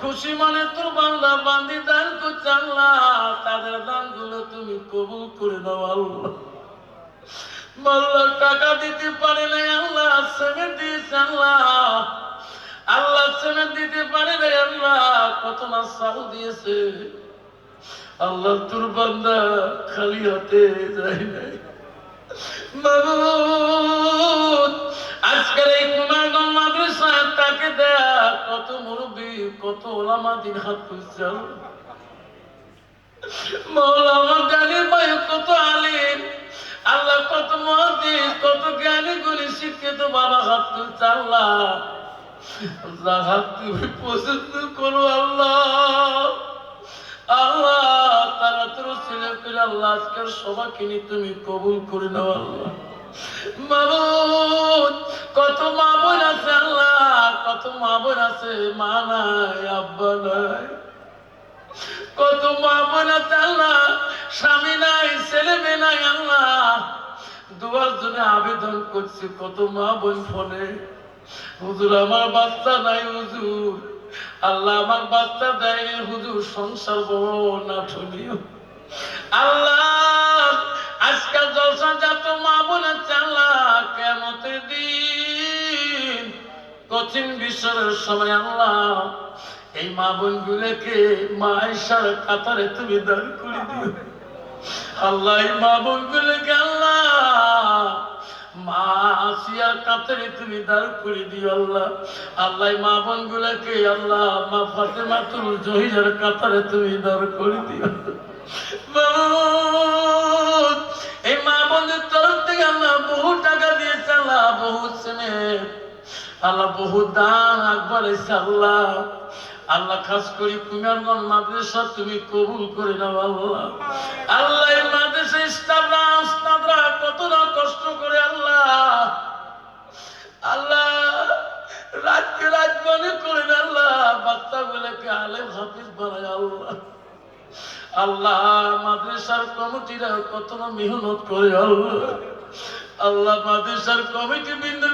খুশি মানে তোর বান্দা বান্দি দান করছে আল্লাহ। তাদের দানগুলো তুমি কবুল করে দাও আল্লাহ। টাকা দিতে পারে নাই আল্লাহ সেমেন্ট দিয়েছে আল্লাহ। আল্লাহ সেমেন্ট দিতে পারে নাই আল্লাহ, কত না সাউ দিয়েছে। আল্লাহ তোর বান্দা খালি হাতে যায় নাই। মাবুদ তাকে দেয়া কত মুরব্বী, কত ওলামা দিন হাত তুলছে মৌলামা ভাই কত আলিম, আল্লাহ কত কত জ্ঞানী গুণী, শিক্ষিত বাবা হাত আল্লাহ। আল্লাহ হাত তুমি পছন্দ করো আল্লাহ। আল্লাহ, তারা তোর ছেলে আল্লাহ আজকের তুমি কবুল করে নাও আল্লাহ। মাবুদ কত আছে আল্লাহ, কত আছে আব্বা নাই। কত আছে আল্লাহ, স্বামী নাই, ছেলে মেয়ে নাই আল্লাহ। দুয়ার জন্য আবেদন করছি, কত মা বোন ফোনে। হুজুর, আমার বাচ্চা নাই হুজুর। আল্লাহ আমার বাচ্চা দেয় হুজুর, সংসার বড় নাঠনীয় আল্লাহ কঠিন বিষয়ের সময় আল্লাহ এই মা বোন গুলোকে মা আয়সার কাতারে তুমি দান করে দিও। আল্লাহ, এই মা বোন গুলোকে আল্লাহ, মা আসিয়ার কাতারে তুমি দান করে দিও আল্লাহ। আল্লাহ মা বোন গুলোকে আল্লাহ, মা কাতারে তুমি দান করে দিও। এই মা বোনদের তরফ থেকে আল্লাহ বহু টাকা দিয়েছে, আল্লাহ বহু স্নেহ আল্লাহ বহু দান আকবর আল্লাহ। আল্লাহ খাস করি মাদ্রাসা তুমি কবুল করে নাও, আল্লাহ। আল্লাহ মাদ্রাসা কত না কষ্ট করে, আল্লাহ। আল্লাহ, রাতকে রাত মনে করেন আল্লাহ। বাচ্চাগুলোকে আলেম হাফিজ বানায়, আল্লাহ। আল্লাহ, মাদ্রাসার কমিটিরা কত না মেহনত করে, আল্লাহ। আল্লাহ, মাদ্রাসার কমিটি বিন্দুর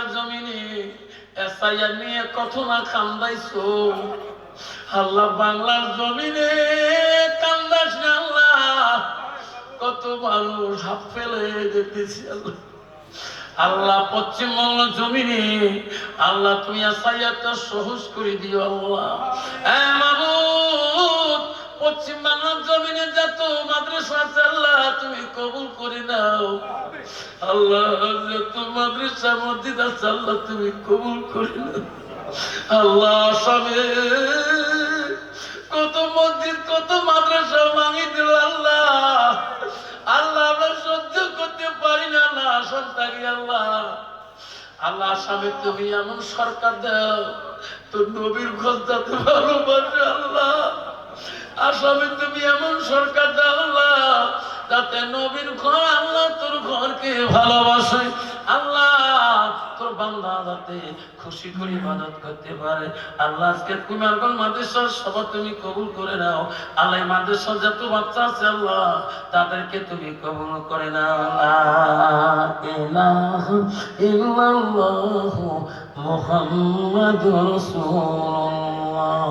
আসামের জমিনে এসআইআর নিয়ে কত না কান্দাইছো আল্লাহ বাংলার জমিনে কান্দাস না আল্লাহ। কত মানুষ হাত ফেলে যেতেছি আল্লাহ। আল্লাহ পশ্চিমবঙ্গ জমিনে, আল্লাহ তুমি আসাইয়াটা সহজ করে দিও আল্লাহ। পশ্চিম বাংলার জমিনে যত মাদ্রাসা আল্লাহ তুমি কবুল করে নাও। আল্লাহ, যত মাদ্রাসা, মসজিদ আছে, আল্লাহ তুমি কবুল করে নাও। আল্লাহ আসামে কত মসজিদ, কত মাদ্রাসা ভাঙি দিল আল্লাহ। আল্লাহ, আমরা সহ্য করতে পারি না না থাকি আল্লাহ। আল্লাহ আসামে তুমি এমন সরকার দাও, তোর নবীর ঘর যাতে ভালোবাসে আল্লাহ। তুমি এমন সরকার দাও আল্লাহ যাতে নবীর ঘর আল্লাহ তোর ঘরকে ভালোবাসে। আল্লাহ, তোর খুশি করে ইবাদত করতে পারে। আল্লাহ, আজকে মাদ্রাসার তুমি কবুল করে নাও। মাদ্রাসার যত বাচ্চা আছে আল্লাহ, তাদেরকে তুমি কবুল করে নাও। ইল্লাল্লাহ মুহাম্মাদুর রাসূলুল্লাহ।